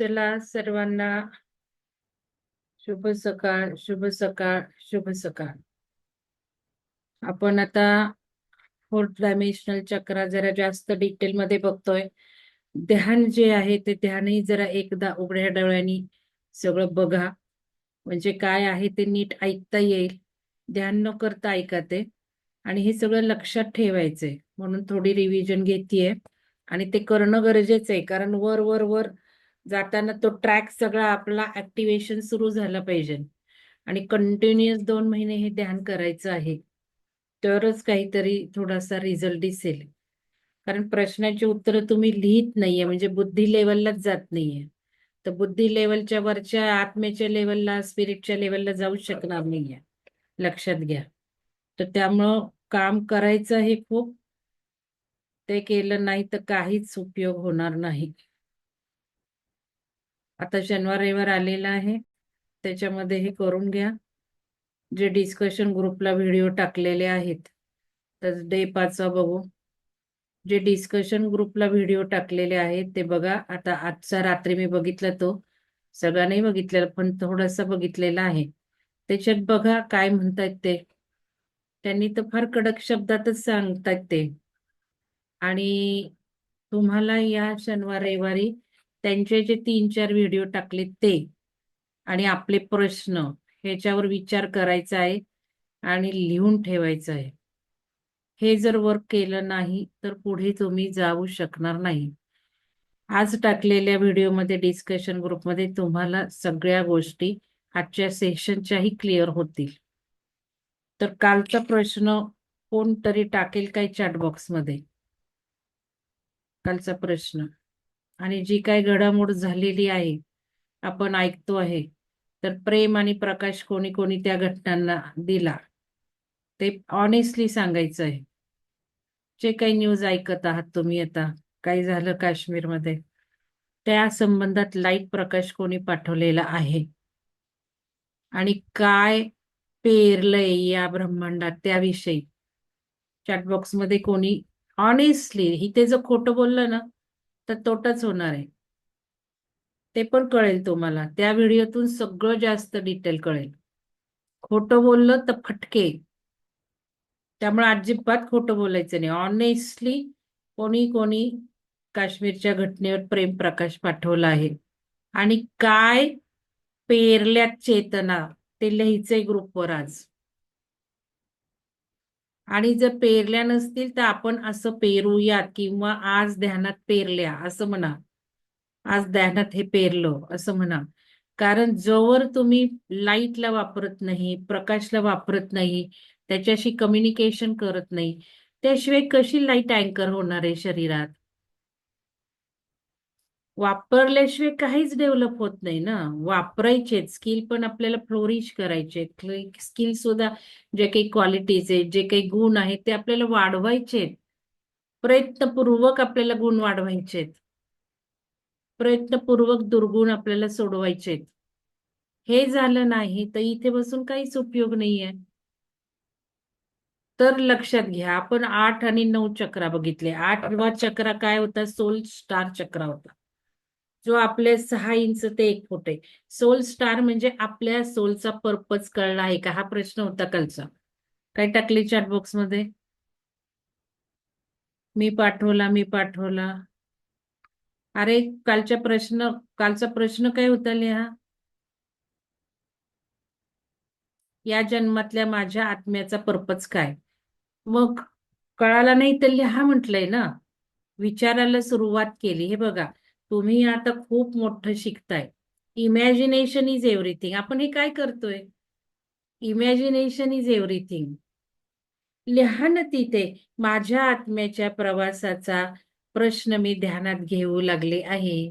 चला सर्वांना शुभ सकाळ शुभ सकाळ शुभ सकाळ आपण आता फोर्थ डायमेन्शनल चक्र जरा जास्त डिटेल मध्ये बघतोय. ध्यान जे आहे ते ध्यानही जरा एकदा उघड्या डोळ्यांनी सगळं बघा. म्हणजे काय आहे ते नीट ऐकता येईल. ध्यान न करता ऐका ते आणि हे सगळं लक्षात ठेवायचंय. म्हणून थोडी रिव्हिजन घेतीये. आणि ते करणं गरजेचं आहे कारण वर वर वर जाताना तो ट्रॅक सगळा आपला ऍक्टिव्हेशन सुरू झाला पाहिजे. आणि कंटिन्युअस दोन महिने हे ध्यान करायचं आहे. तरच काहीतरी थोडासा रिझल्ट दिसेल. कारण प्रश्नाची उत्तरं तुम्ही लिहित नाहीये म्हणजे बुद्धी लेवललाच जात नाहीये. तर बुद्धी लेवलच्या वरच्या आत्म्याच्या लेवलला स्पिरिटच्या लेवलला जाऊ शकणार नाहीये. लक्षात घ्या. तर त्यामुळं काम करायचं हे खूप. ते केलं नाही तर काहीच उपयोग होणार नाही. आता शनिवार रविवार आलेला आहे. त्याच्यामध्ये हे करून घ्या. जे डिस्कशन ग्रुपला व्हिडिओ टाकलेले आहेत तर डे पाचवा बघू. जे डिस्कशन ग्रुपला व्हिडिओ टाकलेले आहेत ते बघा. आता आजचा रात्री मी बघितला तो. सगळा नाही बघितलेला पण थोडासा बघितलेला आहे. त्याच्यात बघा काय म्हणतायत ते. त्यांनी तर फार कडक शब्दातच सांगतायत ते. आणि तुम्हाला या शनिवार रविवारी त्यांचे जे तीन चार व्हिडिओ टाकले ते. आणि आपले प्रश्न ह्याच्यावर विचार करायचा आहे आणि लिहून ठेवायचं आहे. हे जर वर्क केलं नाही तर पुढे तुम्ही जाऊ शकणार नाही. आज टाकलेल्या व्हिडिओमध्ये डिस्कशन ग्रुपमध्ये तुम्हाला सगळ्या गोष्टी आजच्या सेशनच्याही क्लिअर होतील. तर कालचा प्रश्न कोणतरी टाकेल काय चॅट बॉक्समध्ये कालचा प्रश्न. आणि जी काय घडामोड झालेली आहे आपण ऐकतो आहे तर प्रेम आणि प्रकाश कोणी कोणी त्या घटनांना दिला. ते ऑनेस्टली सांगायचं आहे. जे काही न्यूज ऐकत आहात तुम्ही आता काही झालं काश्मीरमध्ये त्या संबंधात लाइट प्रकाश कोणी पाठवलेला आहे? आणि काय पेरलंय या ब्रह्मांडात त्याविषयी? चॅटबॉक्समध्ये कोणी ऑनेस्टली इथे जर खोटं बोललं ना तर तोटाच होणार आहे. ते पण कळेल तुम्हाला. त्या व्हिडिओतून सगळं जास्त डिटेल कळेल. खोटं बोललं तर फटके. त्यामुळे अजिबात खोटं बोलायचं नाही. ऑनेस्टली कोणी कोणी काश्मीरच्या घटनेवर प्रेम प्रकाश पाठवला आहे. आणि काय पेरल्यात चेतना ते लिहायचंय ग्रुपवर आज. आणि जर पेरल्या नसतील तर आपण असं पेरूयात किंवा आज ध्यानात पेरल्या असं म्हणा. आज ध्यानात हे पेरलं असं म्हणा. कारण जोवर तुम्ही लाईटला वापरत नाही प्रकाशला वापरत नाही त्याच्याशी कम्युनिकेशन करत नाही त्याशिवाय कशी लाइट अँकर होणार आहे शरीरात? वापरल्याशिवाय काहीच डेव्हलप होत नाही ना. वापरायचे स्किल पण आपल्याला फ्लोरिश करायचे स्किल सुद्धा जे काही क्वालिटीज आहेत जे काही गुण आहेत ते आपल्याला वाढवायचे प्रयत्नपूर्वक आपल्याला गुण वाढवायचे प्रयत्नपूर्वक दुर्गुण आपल्याला सोडवायचे हे झालं नाही तर इथे बसून काहीच उपयोग नाहीये. तर लक्षात घ्या आपण आठ आणि नऊ चक्रा बघितले. आठवा चक्र काय होता? सोल स्टार चक्र होता. जो आपले सहा इंच ते एक फूट आहे. सोल स्टार म्हणजे आपल्या सोलचा पर्पज कळला आहे का? हा प्रश्न होता कालचा. काय टाकली चॅट बॉक्समध्ये? मी पाठवला मी पाठवला. अरे कालच्या प्रश्न कालचा प्रश्न काय होता लिहा? या जन्मातल्या माझ्या आत्म्याचा पर्पज काय? मग कळाला नाही तर लिहा म्हटलंय ना. विचारायला सुरुवात केली. हे बघा तुम्ही आता खूप मोठं शिकताय. इमॅजिनेशन इज एव्हरीथिंग आपण हे काय करतोय? इमॅजिनेशन इज एव्हरीथिंग लहान तिथे माझ्या आत्म्याच्या प्रवासाचा प्रश्न मी ध्यानात घेऊ लागले आहे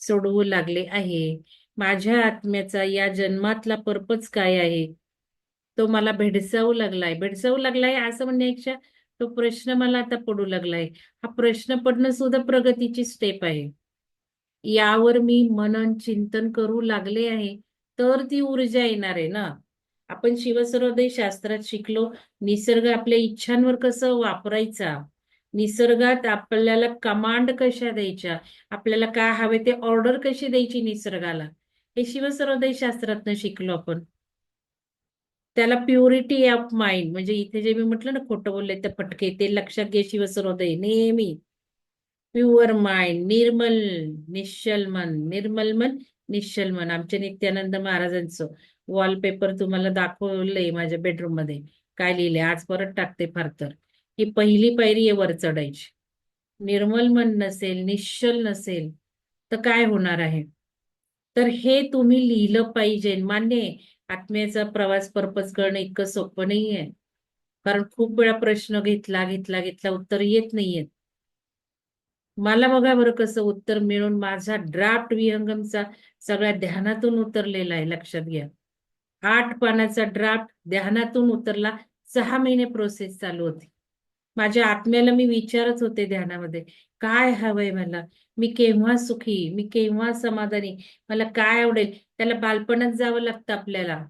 सोडवू लागले आहे. माझ्या आत्म्याचा या जन्मातला पर्पज काय आहे? तो मला भेडसावू लागलाय. भेडसावू लागलाय असं म्हणण्यापेक्षा तो प्रश्न मला आता पडू लागलाय. हा प्रश्न पडणं सुद्धा प्रगतीची स्टेप आहे. यावर मी मनन चिंतन करू लागले आहे तर ती ऊर्जा येणार आहे ना. आपण शिवसरोदय शास्त्रात शिकलो निसर्ग आपल्या इच्छांवर कसं वापरायचा? निसर्गात आपल्याला कमांड कशा द्यायच्या? आपल्याला काय हवे ते ऑर्डर कशी द्यायची निसर्गाला? हे शिवसरोदय शास्त्रातनं शिकलो आपण. त्याला प्युरिटी ऑफ माइंड म्हणजे इथे जे मी म्हटलं ना खोटं बोलले ते पटके ते लक्षात घे शिवसरोदय नेहमी. प्युअर माइंड निर्मल निश्चल मन निर्मल मन निश्चल मन. आमच्या नित्यानंद महाराजांचं वॉलपेपर तुम्हाला दाखवलंय माझ्या बेडरूममध्ये काय लिहिलंय? आज परत टाकते फार तर. ही पहिली पायरी आहे वर चढायची. निर्मल मन नसेल निश्चल नसेल तर काय होणार आहे? तर हे तुम्ही लिहिलं पाहिजे. मान्य आत्म्याचा प्रवास पर्पज करणं इतकं सोपं नाहीये. कारण खूप वेळा प्रश्न घेतला घेतला घेतला उत्तर येत नाहीयेत. मला बघा बरं कसं उत्तर मिळून माझा ड्राफ्ट विहंगमचा सगळ्या ध्यानातून उतरलेला आहे लक्षात घ्या. आठ पानाचा ड्राफ्ट ध्यानातून उतरला सहा महिने प्रोसेस चालू होती. माझ्या आत्म्याला मी विचारत होते ध्यानामध्ये काय हवंय मला? मी केव्हा सुखी? मी केव्हा समाधानी? मला काय आवडेल? त्याला बालपणात जावं लागतं आपल्याला.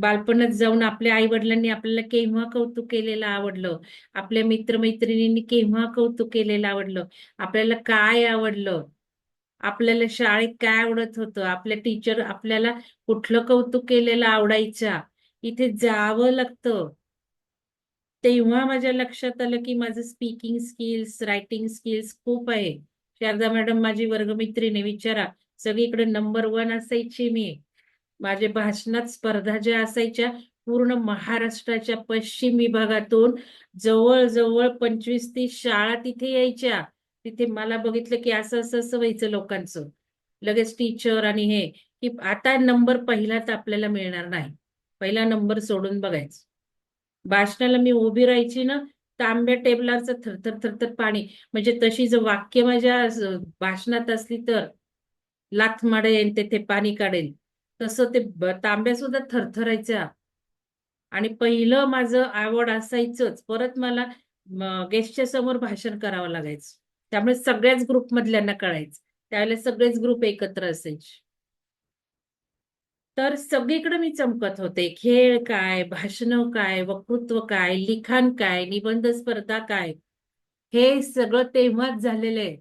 बालपणात जाऊन आपल्या आई वडिलांनी आपल्याला केव्हा कौतुक केलेलं आवडलं? आपल्या मित्रमैत्रिणींनी केव्हा कौतुक केलेलं आवडलं? आपल्याला काय आवडलं? आपल्याला शाळेत काय आवडत होतं? आपल्या टीचर आपल्याला कुठलं कौतुक केलेलं आवडायचा इथे जावं लागतं. तेव्हा माझ्या लक्षात आलं की माझं स्पीकिंग स्किल्स रायटिंग स्किल्स खूप आहे. शारदा मॅडम माझी वर्गमित्रीने विचारा. सगळीकडे नंबर वन असायची मी. माझे भाषणात स्पर्धा ज्या असायच्या पूर्ण महाराष्ट्राच्या पश्चिम विभागातून जवळजवळ पंचवीस तीस शाळा तिथे यायच्या. तिथे मला बघितलं की असं असं असं व्हायचं लोकांचं. लगेच टीचर आणि हे की आता नंबर पहिलाच आपल्याला मिळणार नाही. पहिला नंबर सोडून बघायचं. भाषणाला मी उभी राहायची ना तांब्या टेबलाचं थरथर थरथर पाणी. म्हणजे तशी जर वाक्य माझ्या भाषणात असली तर लाथ मारेन तेथे पाणी काढेल. तसं ते तांब्या सुद्धा थरथरायच्या. आणि पहिलं माझं आवड असायचंच. परत मला गेस्टच्या समोर भाषण करावं लागायचं. त्यामुळे सगळ्याच ग्रुप मधल्यांना कळायचं. त्यावेळेला सगळेच ग्रुप एकत्र असायचे. तर सगळीकडे मी चमकत होते. खेळ काय भाषण काय वक्तृत्व काय लिखाण काय निबंध स्पर्धा काय हे सगळं तेव्हाच झालेलं आहे.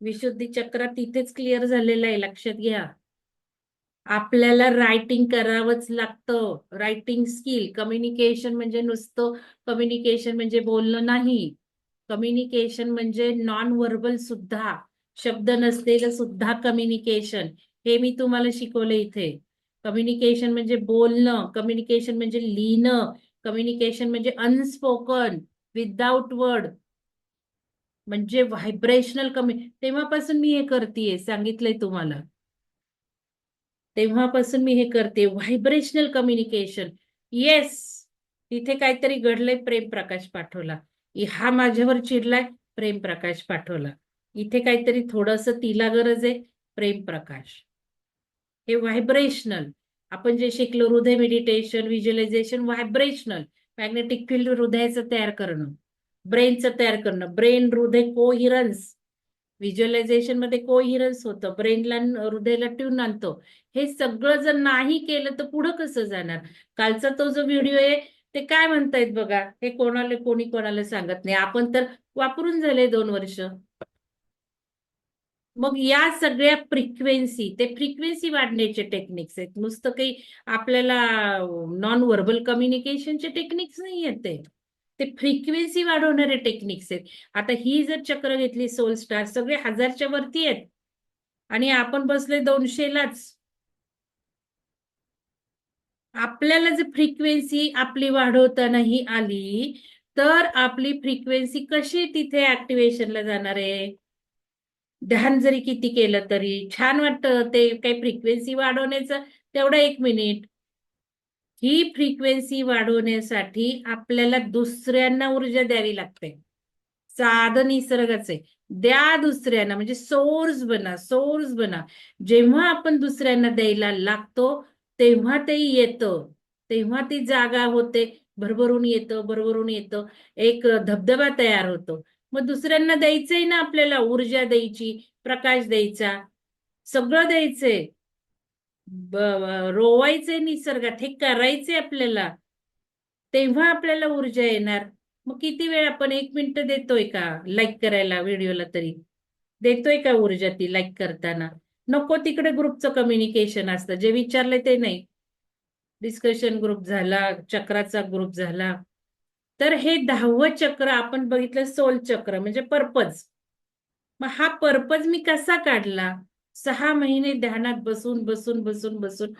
विशुद्धी चक्रात तिथेच क्लिअर झालेलं आहे. लक्षात घ्या. आपल्याला रायटिंग करावंच लागतं. रायटिंग स्किल कम्युनिकेशन म्हणजे नुसतं कम्युनिकेशन म्हणजे बोलणं नाही. कम्युनिकेशन म्हणजे नॉन व्हर्बल सुद्धा शब्द नसलेलं सुद्धा कम्युनिकेशन हे मी तुम्हाला शिकवलं इथे. कम्युनिकेशन म्हणजे बोलणं कम्युनिकेशन म्हणजे लिहिणं कम्युनिकेशन म्हणजे अनस्पोकन विदाउट वर्ड म्हणजे व्हायब्रेशनल कम्यु तेव्हापासून मी हे करतेय सांगितलंय तुम्हाला. तेव्हापासून मी हे करते. व्हायब्रेशनल कम्युनिकेशन येस तिथे काहीतरी घडलंय प्रेम प्रकाश पाठवला. हा माझ्यावर चिडलाय प्रेम प्रकाश पाठवला. इथे काहीतरी थोडस तिला गरज आहे प्रेम प्रकाश. हे व्हायब्रेशनल आपण जे शिकलो हृदय meditation visualization vibrational magnetic field हृदयाचं तयार करणं. ब्रेनचं तयार करणं. ब्रेन हृदय कोहिरन्स व्हिज्युअलायझेशनमध्ये कोहिरन्स होतं ब्रेनला हृदयाला ट्यून आणतो. हे सगळं जर नाही केलं तर पुढं कसं जाणार? कालचा तो जो व्हिडिओ आहे ते काय म्हणतायत बघा? हे कोणाला कोणी कोणाला सांगत नाही. आपण तर वापरून झाले दोन वर्ष. मग या सगळ्या फ्रिक्वेन्सी ते फ्रिक्वेन्सी वाढण्याचे टेक्निक्स आहेत. नुसतं काही आपल्याला नॉन व्हर्बल कम्युनिकेशनचे टेक्निक्स नाही येते ते फ्रिक्वेन्सी वाढवणारे टेक्निक्स आहेत. आता ही जर चक्र घेतली सोल स्टार सगळे हजारच्या वरती आहेत. आणि आपण बसले दोनशेलाच. आपल्याला जर फ्रिक्वेन्सी आपली वाढवताना ही आली तर आपली फ्रिक्वेन्सी कशी तिथे ऍक्टिव्हेशनला जाणार आहे? ध्यान जरी किती केलं तरी छान वाटतं ते काही फ्रिक्वेन्सी वाढवण्याचं तेवढा एक मिनिट ही फ्रिक्वेन्सी वाढवण्यासाठी आपल्याला दुसऱ्यांना ऊर्जा द्यावी लागते. साधन निसर्गाचे. द्या दुसऱ्यांना म्हणजे सोर्स बना सोर्स बना. जेव्हा आपण दुसऱ्यांना द्यायला लागतो तेव्हा ते येतं. तेव्हा ती जागा होते. भरभरून येतं भरभरून येतं. एक धबधबा तयार होतो. मग दुसऱ्यांना द्यायचंय ना आपल्याला ऊर्जा द्यायची प्रकाश द्यायचा? सगळं द्यायचंय. रोवायचंय निसर्गात हे करायचंय आपल्याला. तेव्हा आपल्याला ऊर्जा येणार. मग किती वेळ आपण एक मिनिट देतोय का? लाईक करायला व्हिडिओला तरी. देतोय का ऊर्जा ती लाईक करताना? नको तिकडे ग्रुपचं कम्युनिकेशन असतं. जे विचारलंय ते नाही. डिस्कशन ग्रुप झाला चक्राचा ग्रुप झाला. तर हे दहावं चक्र आपण बघितलं सोल चक्र म्हणजे पर्पज मग हा पर्पज मी कसा काढला? सहा महिने ध्यानात बसून बसून बसून बसून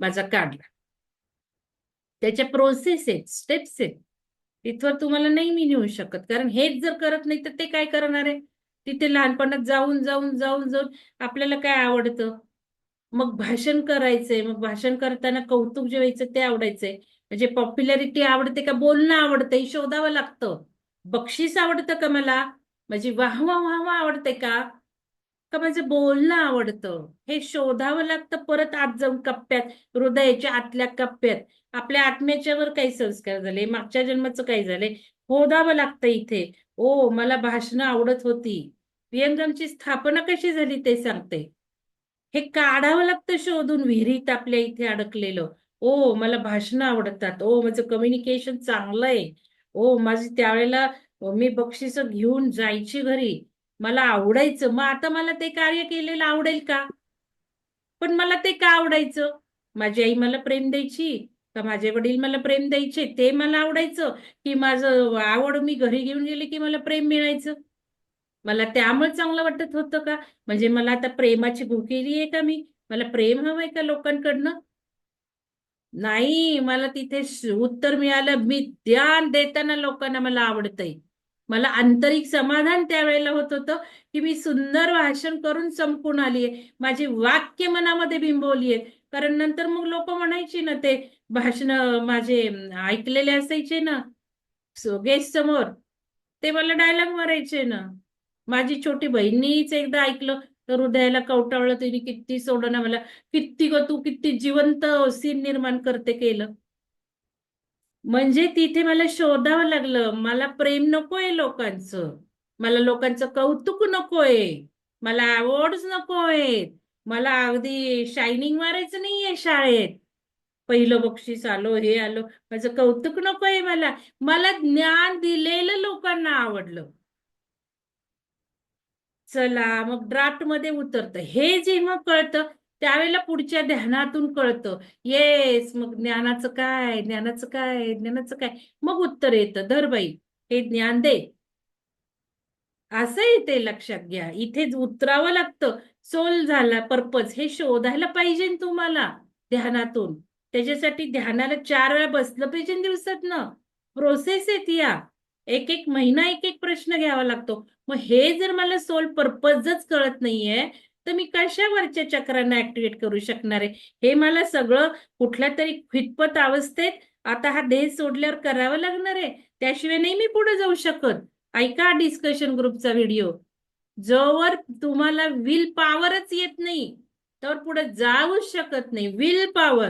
माझा काढला. त्याच्या प्रोसेस आहेत स्टेप्स आहेत. तिथवर तुम्हाला नाही मी नेऊ शकत. कारण हेच जर करत नाही तर ते काय करणार आहे? तिथे लहानपणात जाऊन जाऊन जाऊन जाऊन आपल्याला काय आवडतं? मग भाषण करायचंय. मग भाषण करताना कौतुक जे व्हायचं ते आवडायचंय. म्हणजे पॉप्युलॅरिटी आवडते का? बोलणं आवडतं हे शोधावं लागतं. बक्षीस आवडतं का मला? माझी वाह वाह वाह आवडते का? का माझं बोलणं आवडतं. हे शोधावं लागतं परत आत जाऊन कप्प्यात हृदयाच्या आतल्या कप्प्यात. आपल्या आत्म्याच्यावर काही संस्कार झाले मागच्या जन्माचं काही झाले शोधावं लागतं इथे. ओ मला भाषणं आवडत होती. वियंगमची स्थापना कशी झाली ते सांगते. हे काढावं लागतं शोधून विहिरीत आपल्या इथे अडकलेलं. ओ मला भाषणं आवडतात. ओ माझं कम्युनिकेशन चांगलं आहे. ओ माझी त्यावेळेला मी बक्षीस घेऊन जायची घरी. मला आवडायचं. मग आता मला ते कार्य केलेलं आवडेल का? पण मला ते का आवडायचं? माझी आई मला प्रेम द्यायची का माझे वडील मला प्रेम द्यायचे ते मला आवडायचं की माझं आवड मी घरी घेऊन गेले की मला प्रेम मिळायचं? मला त्यामुळे चांगलं वाटत होतं का? म्हणजे मला आता प्रेमाची भुकेली आहे का मी? मला प्रेम हवंय का लोकांकडनं? नाही मला तिथे उत्तर मिळालं. मी ध्यान देताना लोकांना मला आवडतंय. मला आंतरिक समाधान त्यावेळेला होत होतं की मी सुंदर भाषण करून संपून आलीये. माझी वाक्य मनामध्ये बिंबवलीये. कारण नंतर मग लोक म्हणायची ना ते भाषण माझे ऐकलेले असायचे ना गेस्ट समोर ते मला डायलॉग मारायचे ना. माझी छोटी बहिणीच एकदा ऐकलं तर हृदयाला कवटाळलं तिने किती सोडणं मला किती ग तू किती जिवंत सीन निर्माण करते केलं. म्हणजे तिथे मला शोधावं लागलं. मला प्रेम नकोय लोकांचं. मला लोकांचं कौतुक नकोय. मला अवॉर्ड्स नकोय मला अगदी शायनिंग मारायचं नाहीये शाळेत. पहिलं बक्षीस आलो हे आलो. माझं कौतुक नकोय मला. मला ज्ञान दिलेलं लोकांना आवडलं. चला मग ड्राफ्टमध्ये उतरतं. हे जेव्हा कळतं त्यावेळेला पुढच्या ध्यानातून कळतं येस मग ज्ञानाचं काय ज्ञानाचं काय ज्ञानाचं काय? मग उत्तर येतं धरबाई हे ज्ञान दे. असं ते लक्षात घ्या. इथेच उतरावं लागतं. सोल झाला पर्पज हे शोधायला पाहिजे तुम्हाला ध्यानातून. त्याच्यासाठी ध्यानाला चार वेळा बसलं पाहिजे दिवसात ना प्रोसेस आहे ती या. एक एक महिना एक एक प्रश्न घ्यावा लागतो. मग हे जर मला सोल पर्पजच कळत नाहीये तर मी कशावरच्या चक्रांना ऍक्टिव्हेट करू शकणार आहे? हे मला सगळं कुठल्या तरी खितपत अवस्थेत आता हा देह सोडल्यावर करावं लागणार आहे? त्याशिवाय नाही मी पुढे जाऊ शकत. ऐका डिस्कशन ग्रुपचा व्हिडिओ जोवर तुम्हाला विल पॉवरच येत नाही तर पुढे जाऊच शकत नाही. विल पॉवर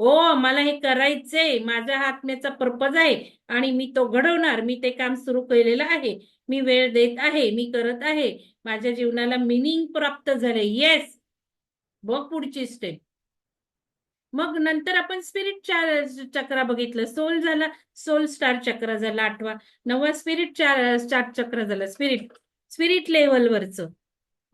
ओ मला हे करायचंय. माझ्या आत्म्याचा पर्पज आहे आणि मी तो घडवणार. मी ते काम सुरू केलेलं आहे. मी वेळ देत आहे. मी करत आहे. माझ्या जीवनाला मिनिंग प्राप्त झाले येस बघ पुढची स्टेप मग नंतर आपण स्पिरिट चक्र बघितलं. सोल झाला. सोल स्टार चक्र झाला. आठवा. नववा स्पिरिट स्टार चक्र झालं. स्पिरिट स्पिरिट लेवलवरच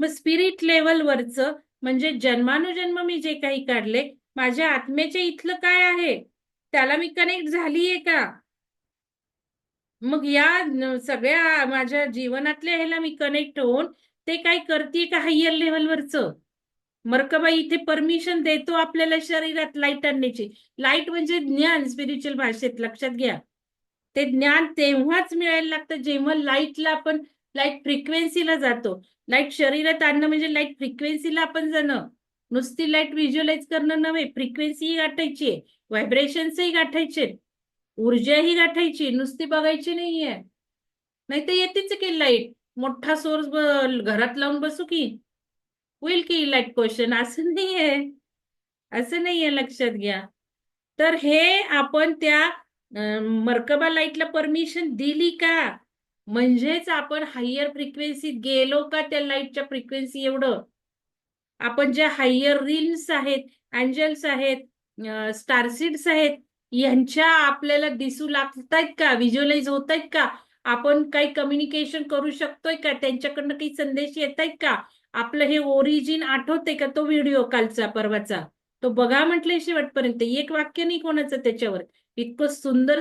मग स्पिरिट लेवलवरच म्हणजे जन्मानुजन्म मी जे काही काढले माझ्या आत्म्याच्या इथलं काय आहे? त्याला मी कनेक्ट झालीये का? मग या सगळ्या माझ्या जीवनातल्या ह्याला मी कनेक्ट होऊन ते काय करते का हायर लेवलवरच मरकबाई इथे परमिशन देतो आपल्याला शरीरात लाइट आणण्याची. लाइट म्हणजे ज्ञान स्पिरिच्युअल भाषेत. लक्षात घ्या. ते ज्ञान तेव्हाच मिळायला लागतं जेव्हा लाईटला आपण लाइट फ्रिक्वेन्सीला जातो. लाइट शरीरात आणणं म्हणजे लाइट फ्रिक्वेन्सीला आपण जाणं. नुसती लाइट व्हिज्युअलाइज करणं नव्हे फ्रिक्वेन्सीही गाठायची आहे व्हायब्रेशन्सही गाठायचे ऊर्जाही गाठायची नुसती बघायची नाहीये नाही तर येतेच की लाइट मोठा सोर्स घरात लावून बसू की? होईल की लाइट क्वेश्चन असं नाहीये असं नाहीये लक्षात घ्या. तर हे आपण त्या मर्कबा लाईटला परमिशन दिली का? म्हणजेच आपण हायर फ्रिक्वेन्सीत गेलो का त्या लाईटच्या फ्रिक्वेन्सी एवढं? आपण ज्या हायर रिल्स आहेत अँजल्स आहेत स्टारसीड्स आहेत यांच्या आपल्याला दिसू लागतायत का? व्हिज्युअलाइज होत आहेत का? आपण काही कम्युनिकेशन करू शकतोय का? त्यांच्याकडनं काही संदेश येत आहेत का? आपलं हे ओरिजिन आठवते का तो व्हिडिओ कालचा परवाचा? तो बघा म्हटले शेवटपर्यंत एक वाक्य नाही कोणाचं त्याच्यावर. इतकं सुंदर